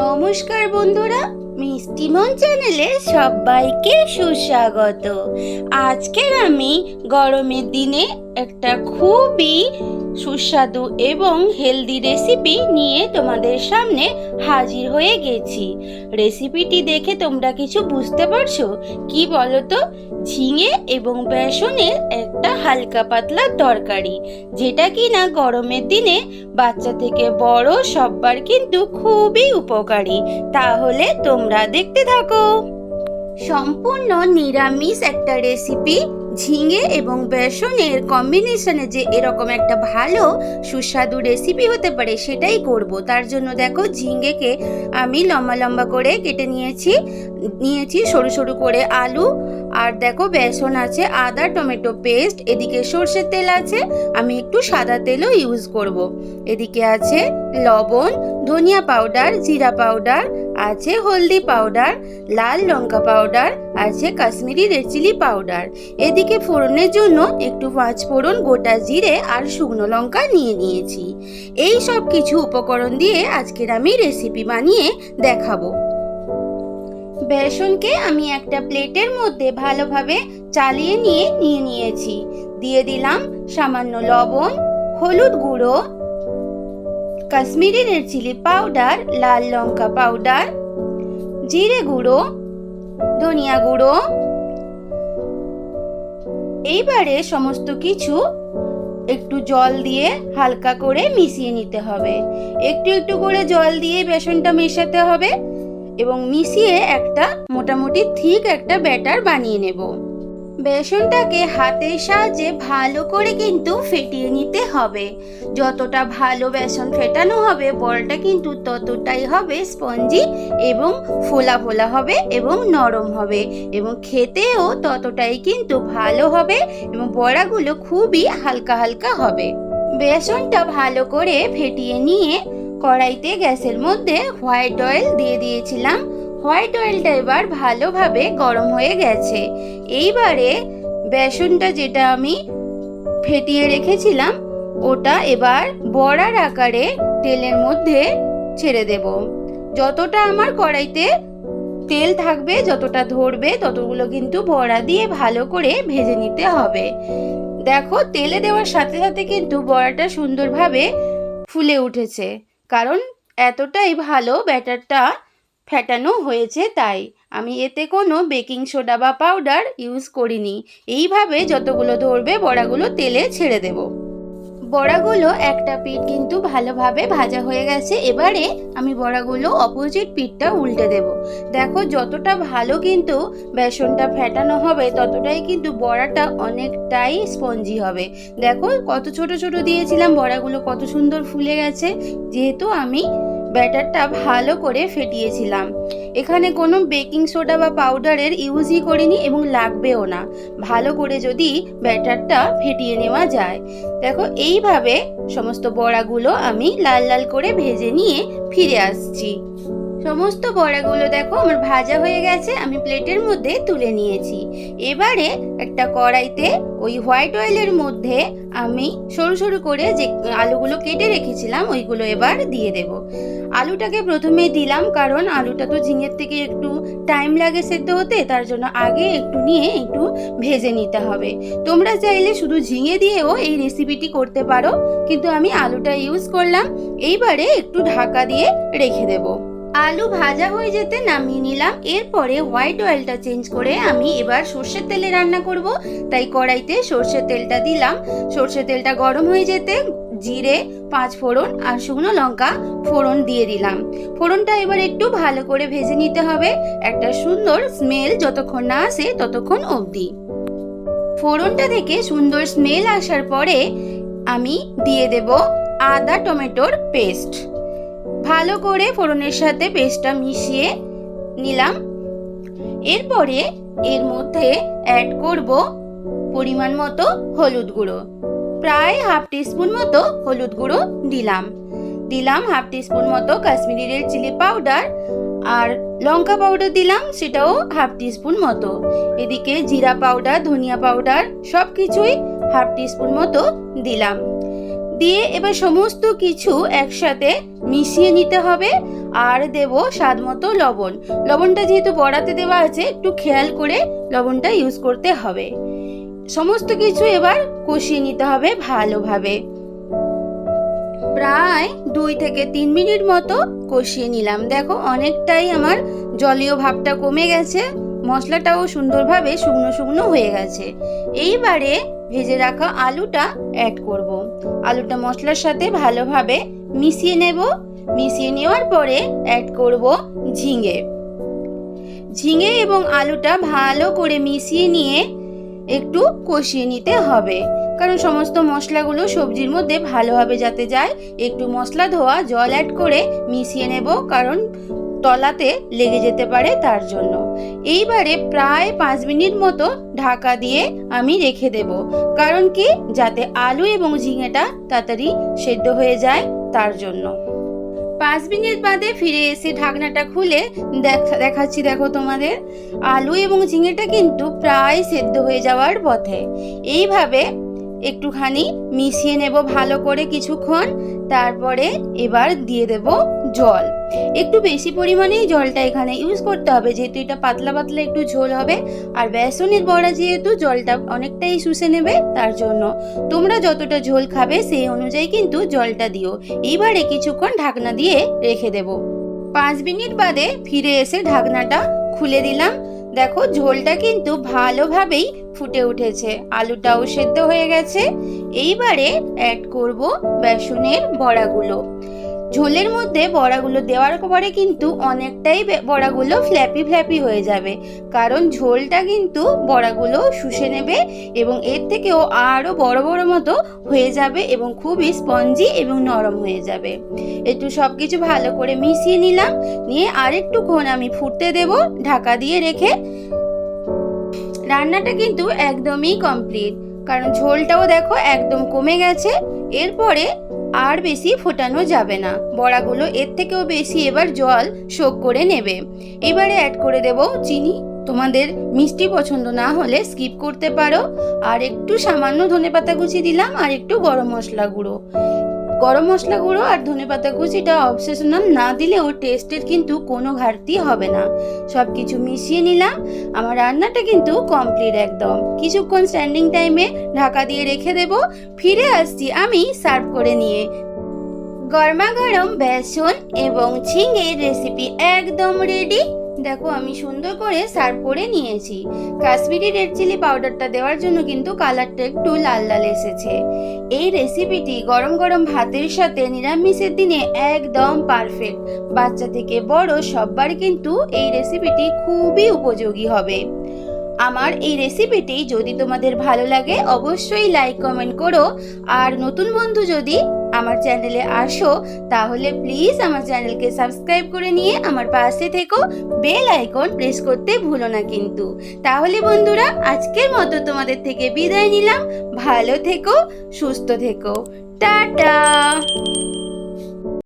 নমস্কার বন্ধুরা মিষ্টিমন চ্যানেলে সবাইকে সুস্বাগত। আজকের আমি গরমের দিনে একটা খুবই সুস্বাদু এবং হেলদি রেসিপি নিয়ে তোমাদের সামনে হাজির হয়ে গেছি। রেসিপিটি দেখে তোমরা কিছু বুঝতে পারছ? কি বলো তো ঝিঙে এবং বেসনের একটা হালকা পাতলা তরকারি, যেটা কি না গরমের দিনে বাচ্চা থেকে বড় সব্বার কিন্তু খুবই উপকারী। তাহলে তোমরা দেখতে থাকো। সম্পূর্ণ নিরামিষ একটা রেসিপি ঝিঙে এবং বেসনের কম্বিনেশনে যে এরকম একটা ভালো সুস্বাদু রেসিপি হতে পারে সেটাই করব। তার জন্য দেখো ঝিঙেকে আমি লম্বা লম্বা করে কেটে নিয়েছি নিয়েছি সরু সরু করে আলু আর দেখো বেসন আছে, আদা, টমেটো পেস্ট, এদিকে সর্ষের তেল আছে, আমি একটু সাদা তেলও ইউজ করব। এদিকে আছে লবণ, ধনিয়া পাউডার জিরা পাউডার আছে হলদি পাউডার লাল লঙ্কা পাউডার আছে কাশ্মীরি রেড চিলি পাউডার এদিকে ফোড়নের জন্য একটু পাঁচ ফোড়ন গোটা জিরে আর শুকনো লঙ্কা নিয়ে নিয়েছি। এই সব কিছু উপকরণ দিয়ে আজকের আমি রেসিপি বানিয়ে দেখাবো। বেসনকে আমি একটা প্লেটের মধ্যে ভালোভাবে চালিয়ে নিয়ে নিয়ে নিয়েছি। দিয়ে দিলাম সামান্য লবণ, হলুদ গুঁড়ো, কাশ্মীরি রেড চিলি পাউডার, লাল লঙ্কা পাউডার, জিরে গুঁড়ো, ধনিয়া গুঁড়ো। এইবারে সমস্ত কিছু একটু জল দিয়ে হালকা করে মিশিয়ে নিতে হবে। একটু একটু করে জল দিয়ে বেসনটা মেশাতে হবে। এবং মিশিয়ে একটা মোটামুটি ঠিক একটা ব্যাটার বানিয়ে নেব। বেসনটাকে হাতের সাহায্যে ভালো করে কিন্তু ফেটিয়ে নিতে হবে। যতটা ভালো বেসন ফেটানো হবে, বলটা কিন্তু ততটাই হবে স্পঞ্জি এবং ফোলা ফোলা হবে এবং নরম হবে এবং খেতেও ততটাই কিন্তু ভালো হবে এবং বড়াগুলো খুবই হালকা হালকা হবে। বেসনটা ভালো করে ফেটিয়ে নিয়ে কড়াইতে গ্যাসের মধ্যে হোয়াইট অয়েল দিয়ে দিয়েছিলাম। হোয়াইট অয়েলটা এবার ভালোভাবে গরম হয়ে গেছে। এইবারে বেসনটা যেটা আমি ফেটিয়ে রেখেছিলাম, ওটা এবার বড়ার আকারে তেলের মধ্যে ছেড়ে দেব। যতটা আমার কড়াইতে তেল থাকবে, যতটা ধরবে, ততগুলো কিন্তু বড়া দিয়ে ভালো করে ভেজে নিতে হবে। দেখো, তেলে দেওয়ার সাথে সাথে কিন্তু বড়াটা সুন্দরভাবে ফুলে উঠেছে। কারণ এতটাই ভালো ব্যাটারটা ফ্যাটানো হয়েছে তাই। আমি এতে কোনো বেকিং সোডা বা পাউডার ইউজ করিনি। এইভাবে যতগুলো ধরবে বড়াগুলো তেলে ছেড়ে দেব। বড়াগুলো একটা পিঠ কিন্তু ভালোভাবে ভাজা হয়ে গেছে। এবারে আমি বড়াগুলো অপোজিট পিঠটা উল্টে দেব। দেখো, যতটা ভালো কিন্তু বেসনটা ফেটানো হবে, ততটাই কিন্তু বড়াটা অনেকটাই স্পঞ্জি হবে। দেখো, কত ছোট ছোট দিয়েছিলাম, বড়াগুলো কত সুন্দর ফুলে গেছে। যেহেতু আমি ব্যাটারটা ভালো করে ফেটিয়েছিলাম। এখানে কোনো বেকিং সোডা বা পাউডারের ইউজই করিনি এবং লাগবেও না। ভালো করে যদি ব্যাটারটা ফেটিয়ে নেওয়া যায়। দেখো, এইভাবে সমস্ত বড়াগুলো আমি লাল লাল করে ভেজে নিয়ে ফিরে আসছি। সমস্ত বড়াগুলো দেখো আমার ভাজা হয়ে গেছে, আমি প্লেটের মধ্যে তুলে নিয়েছি। এবারে একটা কড়াইতে ওই হোয়াইট অয়েলের মধ্যে আমি সরু সরু করে যে আলুগুলো কেটে রেখেছিলাম, ওইগুলো এবার দিয়ে দেব। আলুটাকে প্রথমে দিলাম, কারণ আলুটা তো ঝিঙের থেকে একটু টাইম লাগে সেদ্ধ হতে, তার জন্য আগে একটু নিয়ে একটু ভেজে নিতে হবে। তোমরা চাইলে শুধু ঝিঙে দিয়েও এই রেসিপিটি করতে পারো, কিন্তু আমি আলুটা ইউজ করলাম, এইবারে একটু ঢাকা দিয়ে রেখে দেবো। আলু ভাজা হয়ে যেতে নামিয়ে নিলাম। এরপরে হোয়াইট অয়েলটা চেঞ্জ করে আমি এবার সর্ষের তেলে রান্না করব। তাই কড়াইতে সর্ষের তেলটা দিলাম। সর্ষের তেলটা গরম হয়ে যেতে জিরে, পাঁচ ফোড়ন আর শুকনো লঙ্কা ফোড়ন দিয়ে দিলাম। ফোড়নটা এবার একটু ভালো করে ভেজে নিতে হবে। একটা সুন্দর স্মেল যতক্ষণ না আসে ততক্ষণ অবধি। ফোড়নটা থেকে সুন্দর স্মেল আসার পরে আমি দিয়ে দেব আদা টমেটোর পেস্ট ভালো করে ফোড়নের সাথে পেস্টটা মিশিয়ে নিলাম। এরপরে এর মধ্যে অ্যাড করব পরিমাণ মতো হলুদ গুঁড়ো। প্রায় হাফ টিস্পুন মতো হলুদ গুঁড়ো দিলাম। দিলাম হাফ টিস্পুন মতো কাশ্মীরি রেড চিলি পাউডার আর লঙ্কা পাউডার দিলাম, সেটাও হাফ টিস্পুন মতো। এদিকে জিরা পাউডার, ধনিয়া পাউডার সব কিছুই হাফ টিস্পুন মতো দিলাম। দিয়ে এবার সমস্ত কিছু একসাথে মিশিয়ে নিতে হবে। আর দেব স্বাদ মতো লবণ। লবণটা যেহেতু বড়াতে দেওয়া আছে, একটু খেয়াল করে লবণটা ইউজ করতে হবে। সমস্ত কিছু এবার কষিয়ে নিতে হবে ভালোভাবে। প্রায় দুই থেকে তিন মিনিট মতো কষিয়ে নিলাম। দেখো, অনেকটাই আমার জলীয় ভাবটা কমে গেছে। মশলাটাও সুন্দরভাবে শুকনো শুকনো হয়ে গেছে। এইবারে ভেজে রাখা আলুটা অ্যাড করব। আলুটা মশলার সাথে ভালোভাবে মিশিয়ে নেব। মিশিয়ে নেওয়ার পরে অ্যাড করব ঝিঙে। ঝিঙে এবং আলুটা ভালো করে মিশিয়ে নিয়ে একটু কষিয়ে নিতে হবে। কারণ সমস্ত মশলাগুলো সবজির মধ্যে ভালোভাবে যাতে যায়, একটু মশলা ধোয়া জল অ্যাড করে মিশিয়ে নেব। কারণ তলাতে লেগে যেতে পারে তার জন্য। এইবারে প্রায় পাঁচ মিনিট মতো ঢাকা দিয়ে আমি রেখে দেব। কারণ কি? যাতে আলু এবং ঝিঙেটা তাড়াতাড়ি সেদ্ধ হয়ে যায় তার জন্য। পাঁচ মিনিট বাদে ফিরে এসে ঢাকনাটা খুলে দেখা দেখাচ্ছি দেখো তোমাদের। আলু এবং ঝিঙেটা কিন্তু প্রায় সেদ্ধ হয়ে যাওয়ার পথে। এইভাবে একটুখানি মিশিয়ে নেব ভালো করে কিছুক্ষণ, তারপরে এবার দিয়ে দেব জল। একটু বেশি পরিমাণেই জলটা এখানে ইউজ করতে হবে, যেহেতু এটা পাতলা পাতলা একটু ঝোল হবে, আর বেসনের বড়া যেহেতু জলটা অনেকটাই শুষে নেবে, তার জন্য। তোমরা যতটা ঝোল খাবে সেই অনুযায়ী কিন্তু জলটা দিও। এইবারে কিছুক্ষণ ঢাকনা দিয়ে রেখে দেব। পাঁচ মিনিট বাদে ফিরে এসে ঢাকনাটা খুলে দিলাম। দেখো, ঝোলটা কিন্তু ভালোভাবেই ফুটে উঠেছে। আলুটাও সেদ্ধ হয়ে গেছে। এইবারে অ্যাড করব বেসনের বড়াগুলো। ঝোলের মধ্যে বড়াগুলো দেওয়ার পরে কিন্তু অনেকটাই বড়াগুলো ফ্ল্যাপি ফ্ল্যাপি হয়ে যাবে। কারণ ঝোলটা কিন্তু বড়াগুলো শুষে নেবে এবং এর থেকেও আরও বড় বড় মতো হয়ে যাবে এবং খুবই স্পঞ্জি এবং নরম হয়ে যাবে। একটু সব কিছু ভালো করে মিশিয়ে নিলাম। নিয়ে আরেকটুক্ষণ আমি ফুটতে দেব, ঢাকা দিয়ে রেখে। রান্নাটা কিন্তু একদমই কমপ্লিট কারণ ঝোলটাও দেখো একদম কমে গেছে। এরপরে আর বেশি ফোটানো যাবে না। বড়াগুলো এর থেকেও বেশি এবার জল শোক করে নেবে। এবারে অ্যাড করে দেব চিনি। তোমাদের মিষ্টি পছন্দ না হলে স্কিপ করতে পারো। আর একটু সামান্য ধনে পাতা কুচি দিলাম আর একটু গরম মশলা গুঁড়ো। গরম মশলা গুঁড়ো আর ধনেপাতা কুচিটা অবসেশনাল না দিলেও টেস্টের কিন্তু কোনো ঘাটতি হবে না। সব কিছু মিশিয়ে নিলাম। আমার রান্নাটা কিন্তু কমপ্লিট একদম। কিছুক্ষণ স্ট্যান্ডিং টাইমে ঢাকা দিয়ে রেখে দেব। ফিরে আসছি আমি সার্ভ করে নিয়ে। গরমা গরম বেসন এবং ঝিঙের রেসিপি একদম রেডি দেখো, আমি সুন্দর করে সার্ভ করে নিয়েছি। কাশ্মীরি রেড চিলি পাউডারটা দেওয়ার জন্য কিন্তু কালারটা একটু লাল লাল এসেছে। এই রেসিপিটি গরম গরম ভাতের সাথে নিরামিষের দিনে একদম পারফেক্ট বাচ্চা থেকে বড় সববার কিন্তু এই রেসিপিটি খুবই উপযোগী হবে। আমার এই রেসিপিটি যদি তোমাদের ভালো লাগে, অবশ্যই লাইক কমেন্ট করো। আর নতুন বন্ধু যদি আমার চ্যানেলে আসো, তাহলে প্লিজ আমার চ্যানেলকে সাবস্ক্রাইব করে নিয়ে আমার পাশে থেকো। বেল আইকন প্রেস করতে ভুলো না কিন্তু। তাহলে বন্ধুরা, আজকের মতো তোমাদের থেকে বিদায় নিলাম। ভালো থেকো, সুস্থ থেকো। টাটা!